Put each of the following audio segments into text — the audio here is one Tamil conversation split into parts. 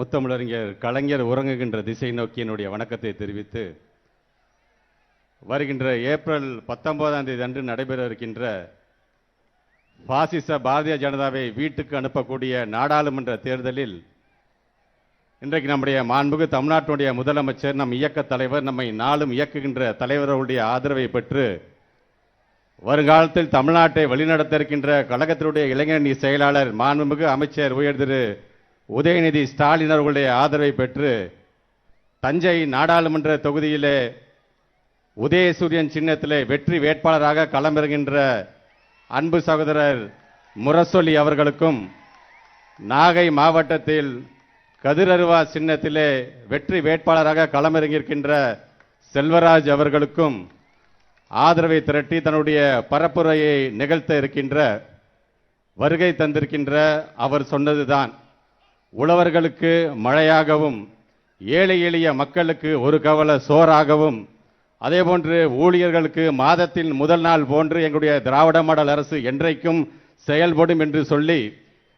முத்தமிழறிஞர் கலைஞர் உறங்குகின்ற திசை நோக்கி என்னுடைய வணக்கத்தை தெரிவித்து வருகின்ற ஏப்ரல் பத்தொன்பதாம் தேதி அன்று நடைபெற இருக்கின்ற பாசிச பாரதிய ஜனதாவை வீட்டுக்கு அனுப்பக்கூடிய நாடாளுமன்ற தேர்தலில் இன்றைக்கு நம்முடைய மாண்புக்கு தமிழ்நாட்டினுடைய முதலமைச்சர் நம் இயக்க தலைவர் நம்மை நாளும் இயக்குகின்ற தலைவர்களுடைய ஆதரவை பெற்று வருங்காலத்தில் தமிழ்நாட்டை வழிநடத்த இருக்கின்ற கழகத்தினுடைய இளைஞரணி செயலாளர் மாண்புமிகு அமைச்சர் உயர் திரு உதயநிதி ஸ்டாலின் அவர்களுடைய ஆதரவை பெற்று தஞ்சை நாடாளுமன்ற தொகுதியிலே உதயசூரியன் சின்னத்திலே வெற்றி வேட்பாளராக களமிறங்கின்ற அன்பு சகோதரர் முரசொலி அவர்களுக்கும் நாகை மாவட்டத்தில் கதிரருவா சின்னத்திலே வெற்றி வேட்பாளராக களமிறங்கியிருக்கின்ற செல்வராஜ் அவர்களுக்கும் ஆதரவை திரட்டி தன்னுடைய பரப்புரையை நிகழ்த்த இருக்கின்ற வருகை தந்திருக்கின்ற அவர் சொன்னதுதான். உழவர்களுக்கு மழையாகவும் ஏழை எளிய மக்களுக்கு ஒரு கவல சோறாகவும் அதேபோன்று ஊழியர்களுக்கு மாதத்தின் முதல் நாள் போன்று எங்களுடைய திராவிட மாடல் அரசு என்றைக்கும் செயல்படும் என்று சொல்லி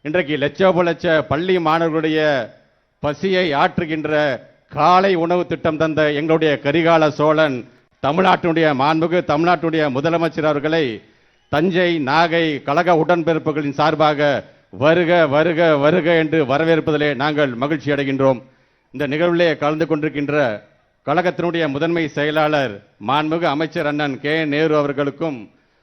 இன்றைக்கு லட்சோப லட்ச பள்ளி மாணவர்களுடைய பசியை ஆற்றுகின்ற காலை உணவு திட்டம் தந்த எங்களுடைய கரிகால சோழன் தமிழ்நாட்டினுடைய மாண்புக்கு தமிழ்நாட்டினுடைய முதலமைச்சர் அவர்களை தஞ்சை நாகை கழக உடன்பிறப்புகளின் சார்பாக வருக வருக வருக என்று வரவேற்பதிலே நாங்கள் மகிழ்ச்சி அடைகின்றோம். இந்த நிகழ்விலே கலந்து கொண்டிருக்கின்ற கழகத்தினுடைய முதன்மை செயலாளர் மாண்புமிகு அமைச்சர் அண்ணன் கே. நேரு அவர்களுக்கும்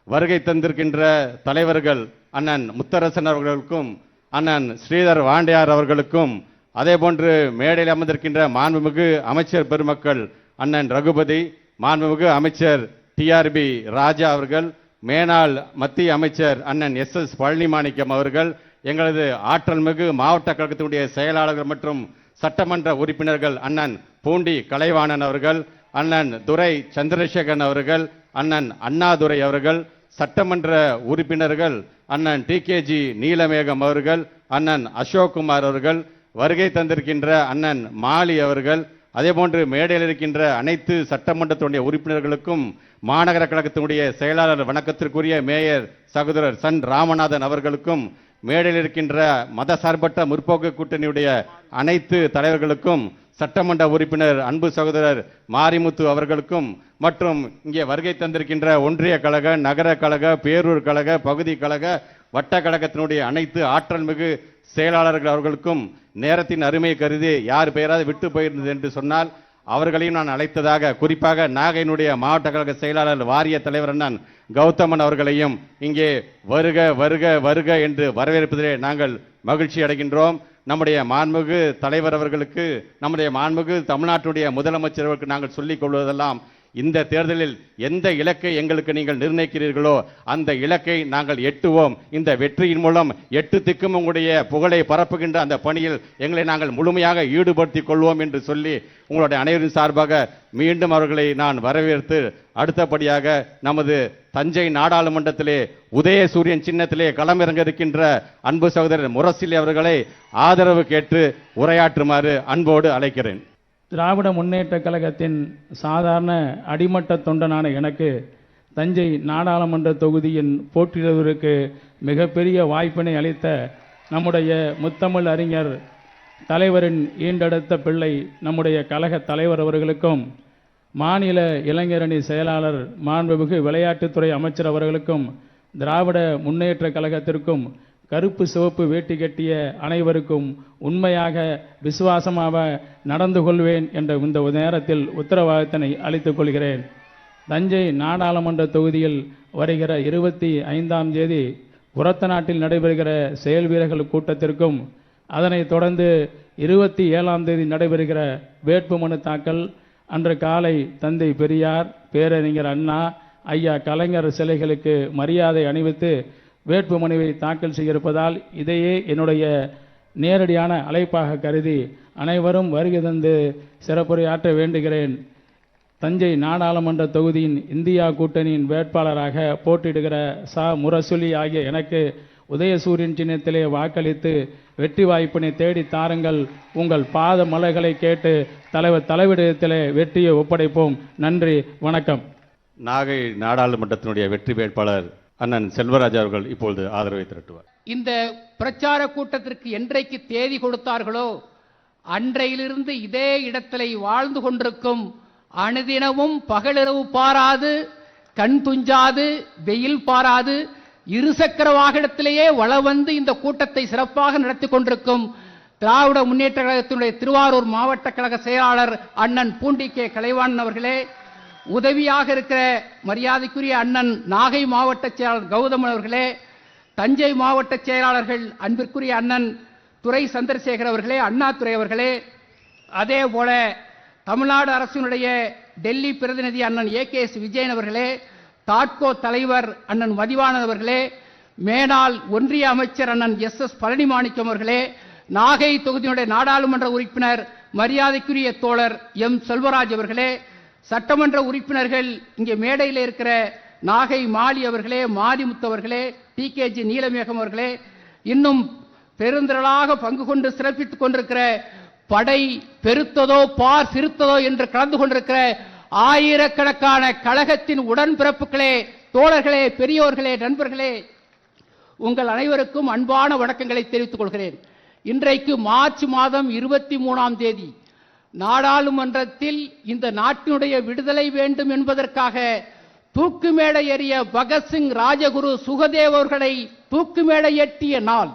வருகை தந்திருக்கின்ற தலைவர்கள் அண்ணன் முத்தரசன் அவர்களுக்கும் அண்ணன் ஸ்ரீதர் வாண்டியார் அவர்களுக்கும் அதேபோன்று மேடையில் அமர்ந்திருக்கின்ற மாண்புமிகு அமைச்சர் பெருமக்கள் அண்ணன் ரகுபதி மாண்புமிகு அமைச்சர் டிஆர்பி ராஜா அவர்கள் மேனாள் மத்திய அமைச்சர் அண்ணன் எஸ் எஸ் பழனிமாணிக்கம் அவர்கள் எங்களது ஆற்றல் மிகு மாவட்ட கழகத்தினுடைய செயலாளர்கள் மற்றும் சட்டமன்ற உறுப்பினர்கள் அண்ணன் பூண்டி கலைவாணன் அவர்கள் அண்ணன் துரை சந்திரசேகரன் அவர்கள் அண்ணன் அண்ணாதுரை அவர்கள் சட்டமன்ற உறுப்பினர்கள் அண்ணன் டி கேஜி நீலமேகம் அவர்கள் அண்ணன் அசோக்குமார் அவர்கள் வருகை தந்திருக்கின்ற அண்ணன் மாலி அவர்கள் அதேபோன்று மேடையில் இருக்கின்ற அனைத்து சட்டமன்றத்தினுடைய உறுப்பினர்களுக்கும் மாநகர கழகத்தினுடைய செயலாளர் வணக்கத்திற்குரிய மேயர் சகோதரர் சன் ராமநாதன் அவர்களுக்கும் மேடையில் இருக்கின்ற மத சார்பற்ற முற்போக்கு கூட்டணியுடைய அனைத்து தலைவர்களுக்கும் சட்டமன்ற உறுப்பினர் அன்பு சகோதரர் மாரிமுத்து அவர்களுக்கும் மற்றும் இங்கே வருகை தந்திருக்கின்ற ஒன்றிய கழக நகர கழக பேரூர் கழக பகுதி கழக வட்ட கழகத்தினுடைய அனைத்து ஆற்றல் மிகு செயலாளர்கள் அவர்களுக்கும் நேரத்தின் அருமை கருதி யார் பெயராது விட்டு போயிருந்தது என்று சொன்னால் அவர்களையும் நான் அழைத்ததாக குறிப்பாக நாகையினுடைய மாவட்ட கழக செயலாளர் வாரிய தலைவர் அண்ணன் கௌதமன் அவர்களையும் இங்கே வருக வருக வருக என்று வரவேற்பதிலே நாங்கள் மகிழ்ச்சி அடைகின்றோம். நம்முடைய மாண்புமிகு தலைவர் அவர்களுக்கு நம்முடைய மாண்புமிகு தமிழ்நாட்டுடைய முதலமைச்சர் அவர்களுக்கு நாங்கள் சொல்லிக் கொள்வதெல்லாம் இந்த தேர்தலில் எந்த இலக்கை எங்களுக்கு நீங்கள் நிர்ணயிக்கிறீர்களோ அந்த இலக்கை நாங்கள் எட்டுவோம். இந்த வெற்றியின் மூலம் எட்டு திக்கும் உங்களுடைய புகழை பரப்புகின்ற அந்த பணியில் எங்களை நாங்கள் முழுமையாக ஈடுபடுத்திக் கொள்வோம் என்று சொல்லி உங்களுடைய அனைவரின் சார்பாக மீண்டும் அவர்களை நான் வரவேற்று அடுத்தபடியாக நமது தஞ்சை நாடாளுமன்றத்திலே உதயசூரியன் சின்னத்திலே களமிறங்க இருக்கின்ற அன்பு சகோதரர் முரசிலி அவர்களை ஆதரவு கேட்டு உரையாற்றுமாறு அன்போடு அழைக்கிறேன். திராவிட முன்னேற்ற கழகத்தின் சாதாரண அடிமட்ட தொண்டனான எனக்கு தஞ்சை நாடாளுமன்ற தொகுதியின் போட்டியிடுவதற்கு மிகப்பெரிய வாய்ப்பினை அளித்த நம்முடைய முத்தமிழ் அறிஞர் தலைவரின் ஈண்டெடுத்த பிள்ளை நம்முடைய கழக தலைவர் அவர்களுக்கும் மாநில இளைஞரணி செயலாளர் மாண்புமிகு விளையாட்டுத்துறை அமைச்சர் அவர்களுக்கும் திராவிட முன்னேற்ற கழகத்திற்கும் கருப்பு சிவப்பு வேட்டி கட்டிய அனைவருக்கும் உண்மையாக விசுவாசமாக நடந்து கொள்வேன் என்ற இந்த நேரத்தில் உத்தரவாதத்தினை அளித்துக் கொள்கிறேன். தஞ்சை நாடாளுமன்ற தொகுதியில் வருகிற இருபத்தி ஐந்தாம் தேதி புறத்த நாட்டில் நடைபெறுகிற செயல் வீரர்கள் கூட்டத்திற்கும் அதனைத் தொடர்ந்து இருபத்தி ஏழாம் தேதி நடைபெறுகிற வேட்புமனு தாக்கல் அன்று காலை தந்தை பெரியார் பேரறிஞர் அண்ணா ஐயா கலைஞர் சிலைகளுக்கு மரியாதை அணிவித்து வேட்புமனுவை தாக்கல் செய்திருப்பதால் இதையே என்னுடைய நேரடியான அழைப்பாக கருதி அனைவரும் வருகை தந்து சிறப்புரையாற்ற வேண்டுகிறேன். தஞ்சை நாடாளுமன்ற தொகுதியின் இந்தியா கூட்டணியின் வேட்பாளராக போட்டியிடுகிற ச. முரசொலி ஆகிய எனக்கு உதயசூரியன் சின்னத்திலே வாக்களித்து வெற்றி வாய்ப்பினை தேடி தாருங்கள். உங்கள் பாத மலைகளை கேட்டு தலைவர் தலைவிடத்திலே வெற்றியை ஒப்படைப்போம். நன்றி வணக்கம். நாகை நாடாளுமன்றத்தினுடைய வெற்றி வேட்பாளர் அண்ணன் செல்வராஜ் அவர்கள் இப்பொழுது ஆதரவை திரட்டுவார். இந்த பிரச்சார கூட்டத்திற்கு என்றைக்கு தேதி கொடுத்தார்களோ அன்றையிலிருந்து இதே இடத்திலே வாழ்ந்து கொண்டிருக்கும் அணுதினமும் பகலிரவு பாராது கண் துஞ்சாது வெயில் பாராது இருசக்கர வாகனத்திலேயே வள வந்து இந்த கூட்டத்தை சிறப்பாக நடத்தி கொண்டிருக்கும் திராவிட முன்னேற்ற கழகத்தினுடைய திருவாரூர் மாவட்ட கழக செயலாளர் அண்ணன் பூண்டி கே கலைவாணன் அவர்களே உதவியாக இருக்கிற மரியாதைக்குரிய அண்ணன் நாகை மாவட்ட செயலாளர் கௌதமன் அவர்களே தஞ்சை மாவட்ட செயலாளர்கள் அன்பிற்குரிய அண்ணன் துரை சந்திரசேகர் அவர்களே அண்ணாதுரை அவர்களே அதே போல தமிழ்நாடு அரசினுடைய டெல்லி பிரதிநிதி அண்ணன் ஏ கே எஸ் விஜயன் அவர்களே தாட்கோ தலைவர் அண்ணன் மதிவாணன் அவர்களே மேனாள் ஒன்றிய அமைச்சர் அண்ணன் எஸ் எஸ் பழனிமாணிக்கம் அவர்களே நாகை தொகுதியினுடைய நாடாளுமன்ற உறுப்பினர் மரியாதைக்குரிய தோழர் எம் செல்வராஜ் அவர்களே சட்டமன்ற உறுப்பினர்கள் இங்கே மேடையில் இருக்கிற நாகை மாலி அவர்களே மாரிமுத்து அவர்களே டி கே ஜி நீலமேகம் அவர்களே இன்னும் பெருந்திரளாக பங்கு கொண்டு சிறப்பித்துக் கொண்டிருக்கிற படை பெருத்ததோ பார் சிறுத்ததோ என்று கலந்து கொண்டிருக்கிற ஆயிரக்கணக்கான கழகத்தின் உடன்பிறப்புகளே தோழர்களே பெரியோர்களே நண்பர்களே உங்கள் அனைவருக்கும் அன்பான வணக்கங்களை தெரிவித்துக் கொள்கிறேன். இன்றைக்கு மார்ச் மாதம் இருபத்தி மூணாம் தேதி. நாடாளுமன்றத்தில் இந்த நாட்டினுடைய விடுதலை வேண்டும் என்பதற்காக தூக்கு மேடை ஏறிய பகத்சிங் ராஜகுரு சுகதேவர்களை தூக்கு மேடை எட்டிய நாள்.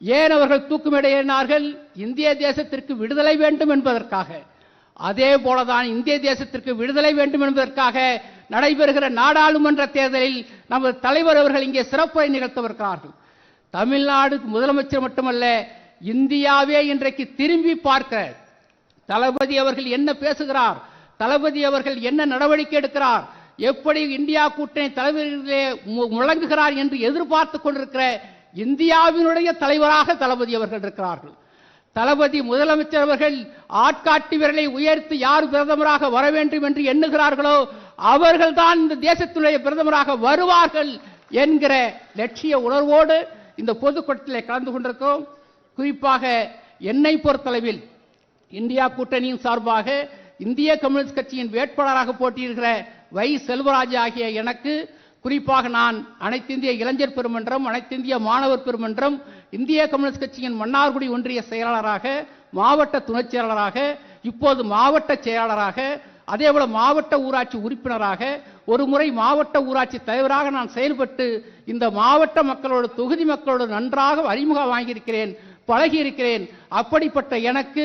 ஏன் அவர்கள் தூக்கு மேடை ஏறினார்கள்? இந்திய தேசத்திற்கு விடுதலை வேண்டும் என்பதற்காக. அதே போலதான் இந்திய தேசத்திற்கு விடுதலை வேண்டும் என்பதற்காக நடைபெறுகிற நாடாளுமன்ற தேர்தலில் நமது தலைவர் அவர்கள் இங்கே சிறப்புரை நிகழ்த்தவிருக்கிறார்கள். தமிழ்நாடு முதலமைச்சர் மட்டுமல்ல இந்தியாவே இன்றைக்கு திரும்பி பார்க்க தளபதி அவர்கள் என்ன பேசுகிறார்? தளபதி அவர்கள் என்ன நடவடிக்கை எடுக்கிறார்? எப்படி இந்தியா கூட்டணி தலைவர்களே மு- முழங்குகிறார் என்று எதிர்பார்த்து கொண்டிருக்கிற இந்தியாவினுடைய தலைவராக தளபதி அவர்கள் இருக்கிறார்கள். தளபதி முதலமைச்சர் அவர்கள் ஆட்காட்டி விரலை உயர்த்தி யார் பிரதமராக வர வேண்டும் என்று எண்ணுகிறார்களோ அவர்கள்தான் இந்த தேசத்தினுடைய பிரதமராக வருவார்கள் என்கிற லட்சிய உணர்வோடு இந்த பொதுக்கூட்டத்தில் கலந்து கொண்டிருக்கிறோம். குறிப்பாக என்னை பொறுத்தளவில் இந்தியா கூட்டணியின் சார்பாக இந்திய கம்யூனிஸ்ட் கட்சியின் வேட்பாளராக போட்டியிடுகிற வை செல்வராஜ் ஆகிய எனக்கு குறிப்பாக நான் அனைத்திந்திய இளைஞர் பெருமன்றம் அனைத்திந்திய மாணவர் பெருமன்றம் இந்திய கம்யூனிஸ்ட் கட்சியின் மன்னார்குடி ஒன்றிய செயலாளராக மாவட்ட துணைச் செயலாளராக இப்போது மாவட்ட செயலாளராக அதேபோல மாவட்ட ஊராட்சி உறுப்பினராக ஒரு முறை மாவட்ட ஊராட்சி தலைவராக நான் செயல்பட்டு இந்த மாவட்ட மக்களோடு தொகுதி மக்களோடு நன்றாக அறிமுகம் வாங்கியிருக்கிறேன் பழகியிருக்கிறேன். அப்படிப்பட்ட எனக்கு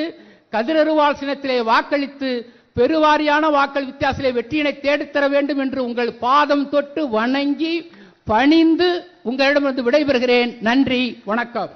கதிரருவாள் சின்னத்திலே வாக்களித்து பெருவாரியான வாக்கள் வித்தியாசத்திலே வெற்றியினை தேடித்தர வேண்டும் என்று உங்கள் பாதம் தொட்டு வணங்கி பணிந்து உங்களிடமிருந்து விடைபெறுகிறேன். நன்றி வணக்கம்.